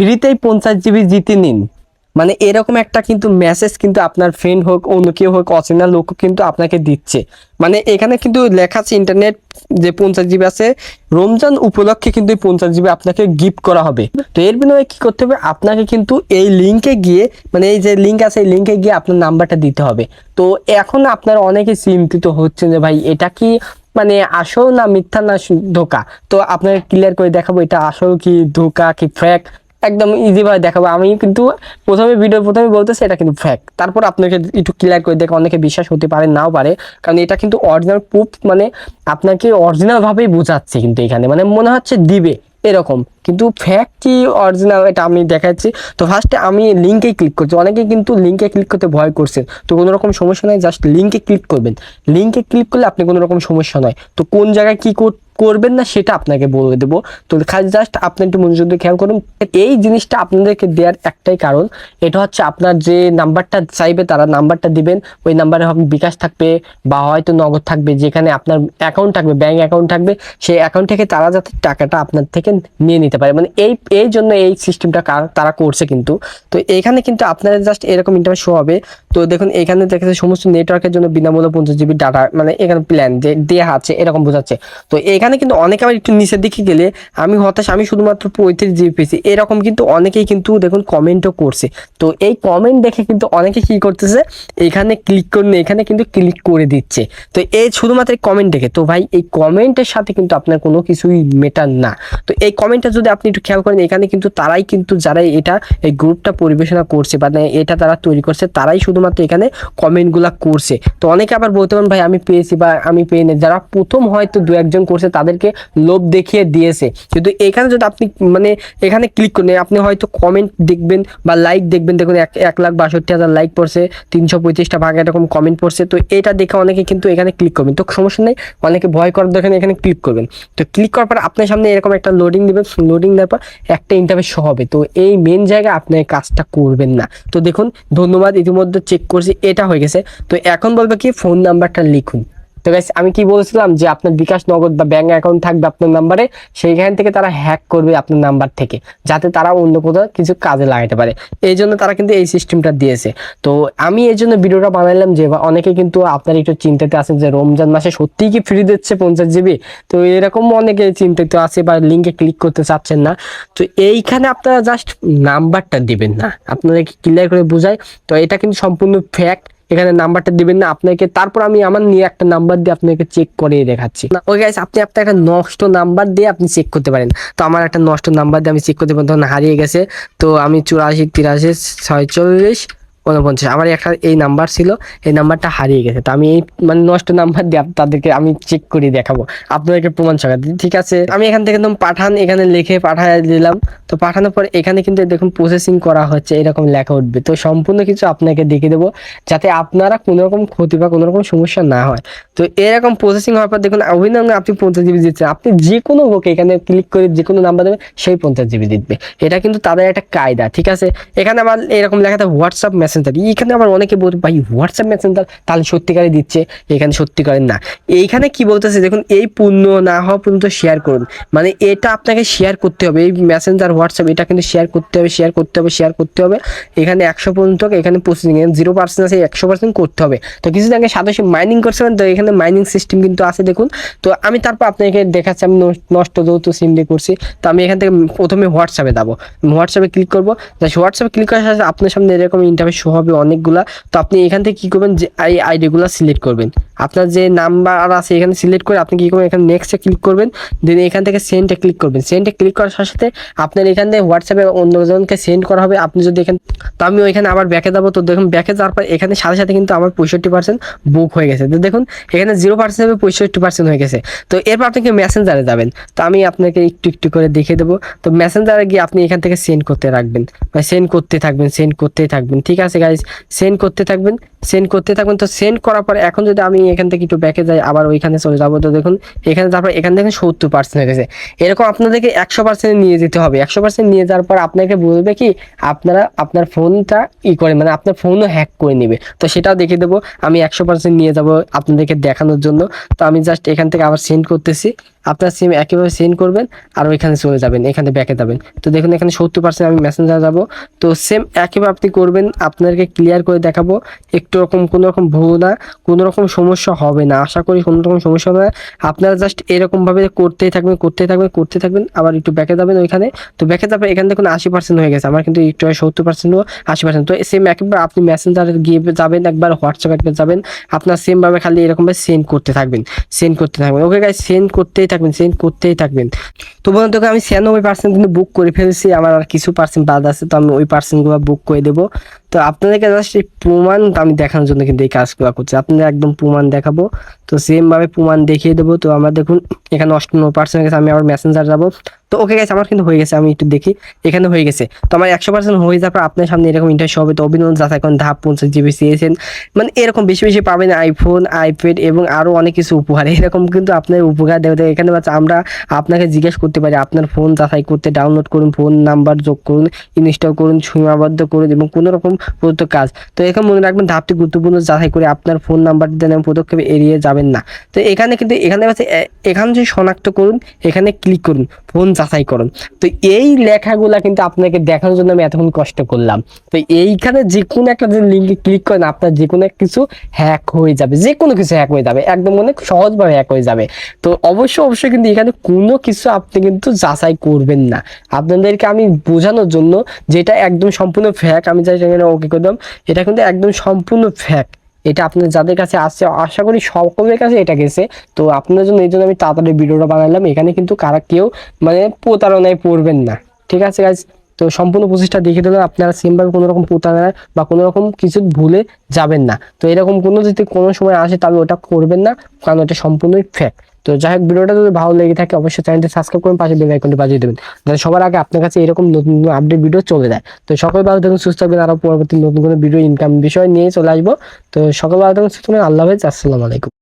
ফ্রিতেই পঞ্চাশ জিবি জিতে নিন। মানে এরকম একটা কিন্তু মেসেজ কিন্তু আপনার ফ্রেন্ড হোক, অন্য কেউ হোক, অচেনা লোক কিন্তু আপনাকে দিচ্ছে। মানে এখানে কিন্তু লেখা আছে ইন্টারনেট যে পঞ্চাশ জিবি আছে, রমজান উপলক্ষে কিন্তু এই পঞ্চাশ জিবি আপনাকে গিফট করা হবে। তো এর বিনিময়ে কি করতে হবে? আপনাকে কিন্তু এই লিঙ্কে গিয়ে মানে এই যে লিঙ্ক আছে, এই লিঙ্কে গিয়ে আপনার নাম্বারটা দিতে হবে। তো এখন আপনারা অনেকে চিন্তিত হচ্ছেন যে ভাই, এটা কি মানে আসল না মিথ্যা না ধোকা? তো আপনাকে ক্লিয়ার করে দেখাবো, এটা আসল কি ধোকা, কি ফ্যাক একদম ইজি ভাবে দেখাবো। আমি কিন্তু প্রথমে ভিডিও প্রথমে বলতেছি, এটা কিন্তু ফ্যাক তারপর আপনাকে একটু ক্লিয়ার করে দেখে অনেকে বিশ্বাস হতে পারে, নাও পারে। কারণ এটা কিন্তু অরিজিনাল প্রুফ মানে আপনাকে অরিজিনাল ভাবেই বোঝাচ্ছে কিন্তু এখানে। মানে মনে হচ্ছে দিবে, এরকম। কিন্তু ফ্যাক কি অরিজিনাল এটা আমি দেখাচ্ছি। তো ফার্স্টে আমি লিঙ্কে ক্লিক করছি। অনেকে কিন্তু লিঙ্কে ক্লিক করতে ভয় করছেন। তো কোনো রকম সমস্যা নাই জাস্ট লিঙ্কে ক্লিক করবেন। লিঙ্কে ক্লিক করলে আপনি কোনো রকম সমস্যা নয় তো কোন জায়গায় কি কর- করবেন না সেটা আপনাকে বলে দেবো। তো খালি জাস্ট আপনি একটু মনোযোগ দিয়ে খেয়াল করুন। এই জিনিসটা আপনাদেরকে দেওয়ার একটাই কারণ, এটা হচ্ছে আপনার যে নাম্বারটা চাইবে তারা নাম্বারটা দিবেন। ওই নাম্বারে হবে বিকাশ থাকবে বা হয়তো নগদ থাকবে, যেখানে আপনার অ্যাকাউন্ট থাকবে ব্যাঙ্ক অ্যাকাউন্ট থাকবে, সেই অ্যাকাউন্ট থেকে তারা যাতে টাকাটা আপনার থেকে নিয়ে নিতে পারে। মানে এই এই জন্য এই সিস্টেমটা তারা করছে কিন্তু। তো এখানে কিন্তু আপনারা জাস্ট এরকম ইন্টারনেট শো হবে। তো দেখুন, এখানে দেখেছে সমস্ত নেটওয়ার্কের জন্য বিনামূল্যে পঞ্চাশ জিবি ডাটা মানে এখানে প্ল্যান যে দেওয়া আছে, এরকম বোঝাচ্ছে। তো এখানে কিন্তু অনেকে আবার একটু নিচের দিকে গেলে আমি হতাশ, আমি শুধুমাত্র পঁয়ত্রিশ জিবি পেয়েছি এরকম কিন্তু অনেকেই কিন্তু দেখুন কমেন্টও করছে। তো এই কমেন্ট দেখে কিন্তু অনেকে কি করতেছে, এখানে ক্লিক করুন এখানে কিন্তু ক্লিক করে দিচ্ছে। তো এই শুধুমাত্র কমেন্ট দেখে। তো ভাই, এই কমেন্টের সাথে কিন্তু আপনার কোনো কিছুই মেটার না। তো এই কমেন্টটা যদি আপনি একটু খেয়াল করেন, এখানে কিন্তু তারাই কিন্তু যারা এটা, এই গ্রুপটা পরিবেশনা করছে বা এটা তারা তৈরি করছে, তারাই শুধুমাত্র এখানে কমেন্টগুলা করছে। তো অনেকে আবার বলতে পারেন, ভাই, আমি পেয়েছি বা আমি পেয়ে নেই। যারা প্রথম হয়তো দু একজন করছে তাদেরকে লোভ দেখিয়ে দিয়েছে। কিন্তু এখানে যদি আপনি মানে এখানে ক্লিক করেন আপনি হয়তো কমেন্ট দেখবেন বা লাইক দেখবেন। দেখুন, এক এক লাখ বাষট্টি হাজার লাইক পড়ছে, তিনশো পঁয়ত্রিশটা ভাগ এরকম কমেন্ট পড়ছে। তো এটা দেখে অনেকে কিন্তু এখানে ক্লিক করবেন। তো সমস্যা নেই, অনেকে ভয় করার দেখেন এখানে ক্লিক করবেন। তো ক্লিক করার পর আপনার সামনে এরকম একটা লোডিং দেবেন। লোডিং দেওয়ার পর একটা ইন্টারভিউ শো হবে। তো এই মেন জায়গায় আপনি এই কাজটা করবেন না। তো দেখুন, ধন্যবাদ, ইতিমধ্যে চেক করছি, এটা হয়ে গেছে। তো এখন বলবে কি ফোন নাম্বারটা লিখুন। তো গাইস আমি কি বলছিলাম যে আপনার বিকাশ নগদ বা ব্যাংক অ্যাকাউন্ট থাকবে আপনার নাম্বারে সেইখান থেকে তারা হ্যাক করবে আপনার নাম্বার থেকে, যাতে তারা অন্য কোথাও কিছু কাজে লাগাতে পারে। এই জন্য তারা কিন্তু এই সিস্টেমটা দিয়েছে। তো আমি এই জন্য ভিডিওটা বানাইলাম যে অনেকে কিন্তু আপনার একটু চিন্তাতে আছেন যে রমজান মাসে সত্যিই কি ফ্রি দিচ্ছে পঞ্চাশ জিবি তো এরকম অনেকে চিন্তিত আছে বা লিঙ্কে ক্লিক করতে চাচ্ছেন না। তো এইখানে আপনারা জাস্ট নাম্বারটা দিবেন না। আপনাদেরকে ক্লিয়ার করে বোঝায় তো এটা কিন্তু সম্পূর্ণ ফ্যাক্ট এখানে নাম্বারটা দিবেন না, আপনাকে তারপর আমি আমার নিয়ে একটা নাম্বার দিয়ে আপনাকে চেক করে দেখাচ্ছি। ওই গাইস আপনি আপনার একটা নষ্ট নাম্বার দিয়ে আপনি চেক করতে পারেন। তো আমার একটা নষ্ট নাম্বার দিয়ে আমি চেক করতে পারেন, তখন হারিয়ে গেছে। তো আমি চুরাশি, তিরাশি, ছয়চল্লিশ উনপঞ্চাশ আমার একটা এই নাম্বার ছিল, এই নাম্বারটা হারিয়ে গেছে। তো আমি এই মানে নষ্ট নাম্বার দিয়ে তাদেরকে আমি চেক করে দেখাবো। আপনাদেরকে প্রমাণ সকাতে ঠিক আছে? আমি এখান থেকে একদম পাঠান, এখানে লিখে পাঠায় দিলাম। তো পাঠানোর পর এখানে কিন্তু দেখুন প্রসেসিং করা হচ্ছে, এরকম লেখা উঠবে। তো সম্পূর্ণ কিছু আপনাকে দেখে দেবো, যাতে আপনারা কোনো রকম ক্ষতি বা কোনো রকম সমস্যা না হয়। তো এরকম প্রসেসিং হওয়ার পর দেখুন অভিনন্দন আপনি পঞ্চাশ জিবি দিচ্ছেন। আপনি যে কোনো হোক এখানে ক্লিক করে যে কোনো নাম্বার দেবেন, সেই পঞ্চাশ জিবি দিবে। এটা কিন্তু তাদের একটা কায়দা। ঠিক আছে? এখানে আবার এরকম লেখা থাকে হোয়াটসঅ্যাপ মেসেঞ্জার এখানে আবার অনেকে বলবে ভাই হোয়াটসঅ্যাপ মেসেঞ্জার তাহলে সত্যিকারে দিচ্ছে এখানে সত্যিকারের না। এইখানে কি বলতেছে দেখুন, এই পূর্ণ না হওয়া পর্যন্ত শেয়ার করুন। মানে এটা আপনাকে শেয়ার করতে হবে, এই মেসেঞ্জার হোয়াটসঅ্যাপ এটা কিন্তু শেয়ার করতে হবে শেয়ার করতে হবে শেয়ার করতে হবে। এখানে একশো পর্যন্ত, এখানে প্রসেসিং জিরো পার্সেন্ট আছে, একশো পার্সেন্ট করতে হবে। তো কিছুদিন আগে সাতাশে মাইনিং করছিলেন তো এখানে মাইনিং সিস্টেম কিন্তু আছে দেখুন। তো আমি তারপর আপনাকে দেখাচ্ছি, আমি নষ্ট- নষ্ট যেহেতু সিম দিয়ে করছি, তো আমি এখান থেকে প্রথমে হোয়াটসঅ্যাপে যাব। হোয়াটসঅ্যাপে ক্লিক করব হোয়াটসঅ্যাপে ক্লিক করার সাথে আপনার সামনে এরকম ইন্টারভিউ শো হবে অনেকগুলা, তো আপনি এখান থেকে কি করবেন যে এই আইডিগুলো সিলেক্ট করবেন। আপনার যে নাম্বার আছে এখানে সিলেক্ট করে আপনি কি করবেন, এখানে নেক্সটে ক্লিক করবেন দেন এখান থেকে সেন্ডে ক্লিক করবেন। সেন্ডে ক্লিক করার সাথে সাথে আপনার এখান থেকে হোয়াটসঅ্যাপে অন্যজনকে সেন্ড করা হবে। আপনি যদি এখানে তো আমি ওইখানে আবার ব্যাকে যাব। তো দেখুন ব্যাকে যাওয়ার পর এখানে সাথে সাথে কিন্তু আমার পঁয়ষট্টি পার্সেন্ট বুক হয়ে গেছে। তো দেখুন, এখানে জিরো পার্সেন্ট হবে, পঁয়ষট্টি পার্সেন্ট হয়ে গেছে। তো এরপর আপনি কি মেসেঞ্জারে যাবেন? তো আমি আপনাকে একটু একটু করে দেখিয়ে দেবো। তো মেসেঞ্জারে গিয়ে আপনি এখান থেকে সেন্ড করতে রাখবেন বা সেন্ড করতে থাকবেন সেন্ড করতেই থাকবেন, ঠিক আছে? গাইজ সেন্ড করতে থাকবেন। সেন্ড করতে থাকবেন। তো সেন্ড করার পর এখন যদি আমি এখান থেকে একটু ব্যাকে যাই, আবার ওইখানে চলে যাব। তো দেখুন, এখানে তারপর এখান থেকে সত্তর পার্সেন্ট হয়ে গেছে। এরকম আপনাদেরকে একশো পার্সেন্ট নিয়ে যেতে হবে। একশো পার্সেন্ট নিয়ে যাওয়ার পর আপনাকে বলবে কি, আপনারা আপনার ফোনটা ই করে মানে আপনার ফোনও হ্যাক করে নেবে। তো সেটাও দেখে দেবো। আমি একশো পার্সেন্ট নিয়ে যাব আপনাদেরকে দেখানোর জন্য। তো আমি জাস্ট এখান থেকে আবার সেন্ড করতেছি। আপনার সিম একইভাবে সেন্ড করবেন আর ওইখানে চলে যাবেন, এখানে ব্যাকে যাবেন। তো দেখুন, এখানে সত্তর পার্সেন্ট আমি মেসেঞ্জার যাব। তো সেম একইভাবে আপনি করবেন আপনাদেরকে ক্লিয়ার করে দেখাবো। একটু রকম, কোনো রকম ভুল না, কোনো রকম সমস্যা হবে না। আশা করি কোনো রকম সমস্যা হবে না। আপনারা জাস্ট এরকমভাবে করতেই থাকবেন করতেই থাকবেন করতে থাকবেন। আবার একটু ব্যাকে যাবেন ওইখানে। তো ব্যাকে যাবে, এখানে দেখুন আশি পার্সেন্ট হয়ে গেছে। আমার কিন্তু একটু সত্তর পার্সেন্ট আশি পার্সেন্ট তো সেম একবার আপনি মেসেঞ্জারে গিয়ে যাবেন, একবার হোয়াটসঅ্যাপে যাবেন। আপনার সেমভাবে খালি এরকমভাবে সেন্ড করতে থাকবেন সেন্ড করতে থাকবেন। ওকে গাইজ সেন্ড করতেই থাকবেন সেন্ড করতেই থাকবেন। তো তোকে আমি ছিয়ানব্বই পার্সেন্ট কিন্তু বুক করে ফেলেছি, আমার আর কিছু পার্সেন্ট বাদ আছে, তো আমি ওই পার্সেন্টগুলো বুক করে দেবো। তো আপনাদেরকে জাস্ট এই প্রমাণ আমি দেখানোর জন্য কিন্তু এই কাজগুলো করছি। আপনাদের একদম প্রমাণ দেখাবো। তো সেমভাবে প্রমাণ দেখিয়ে দেবো। তো আমার দেখুন, এখানে অষ্টান্ন পার্সেন্ট গেছে, আমি আবার মেসেঞ্জার যাব। তো ওকে গেছে আমার কিন্তু হয়ে গেছে, আমি একটু দেখি। এখানে হয়ে গেছে। তো আমার একশো পার্সেন্ট হয়ে যাওয়ার পর আপনার সামনে এরকম ইন্টারেস্ট হবে। তো অভিনন্দন, যাচাই করেন, ধাপ পঞ্চাশ জিবি চেয়েছেন মানে এরকম বেশি বেশি পাবেন আইফোন আইপ্যাড এবং আরও অনেক কিছু উপহার। এরকম কিন্তু আপনার দেওয়া যায়। এখানে বাচ্চা আমরা আপনাকে জিজ্ঞেস করতে পারি, আপনার ফোন যাচাই করতে ডাউনলোড করুন ফোন নাম্বার যোগ করুন ইনস্টল করুন, সীমাবদ্ধ করুন এবং কোনো রকম প্রদত্ত কাজ। তো এখানে মনে রাখবেন ধাপটি গুরুত্বপূর্ণ যাচাই করে আপনার ফোন নাম্বার দেন পদক্ষেপ এড়িয়ে যাবেন না। তো এখানে কিন্তু এখানে আছে এখানে যে শনাক্ত করুন, এখানে ক্লিক করুন ফোন যাচাই করুন। তো এই লেখাগুলা কিন্তু আপনাকে দেখানোর জন্য আমি এতক্ষণ কষ্ট করলাম। তো এইখানে যে কোনো একটা যে লিঙ্কে ক্লিক করেন, আপনার যে কোনো কিছু হ্যাক হয়ে যাবে যে কোনো কিছু হ্যাক হয়ে যাবে, একদম অনেক সহজভাবে হ্যাক হয়ে যাবে। তো অবশ্যই অবশ্যই কিন্তু এখানে কোনো কিছু আপনি কিন্তু যাচাই করবেন না। আপনাদেরকে আমি বোঝানোর জন্য যেটা একদম সম্পূর্ণ ফ্যাক আমি যাই এখানে ওকে করলাম এটা কিন্তু একদম সম্পূর্ণ ফ্যাক এটা আপনার যাদের কাছে আসছে আশা করি সকলের কাছে এটা গেছে। তো আপনার জন্য এই জন্য আমি তাড়াতাড়ি ভিডিওটা বানালাম। এখানে কিন্তু কারা কেউ মানে প্রতারণায় পড়বেন না। ঠিক আছে গাইজ তো সম্পূর্ণ প্রচেষ্টা দেখে দিলাম। আপনারা সেমভাবে কোনো রকম প্রতারণায় বা কোনো রকম কিছু ভুলে যাবেন না। তো এরকম কোনো যদি কোনো সময় আসে তাহলে ওটা করবেন না, কারণ ওটা সম্পূর্ণই ফ্যাক তো যাই হোক ভিডিওটা যদি ভালো লেগে থাকে, অবশ্যই চ্যানেলটি সাবস্ক্রাইব করুন, পাশে বেল আইকনটি বাজিয়ে দেবেন। যাতে সবার আগে আপনার কাছে এরকম নতুন নতুন আপডেট ভিডিও চলে যায়। তো সকল ভালো থাকুন, সুস্থ থাকবেন আরও পরবর্তী নতুন কোনো ভিডিও ইনকাম বিষয় নিয়ে চলে আসব। তো সকল ভালো থাকুন, সুস্থ থাকবেন আল্লাহ হাফেজ, আসসালামু আলাইকুম।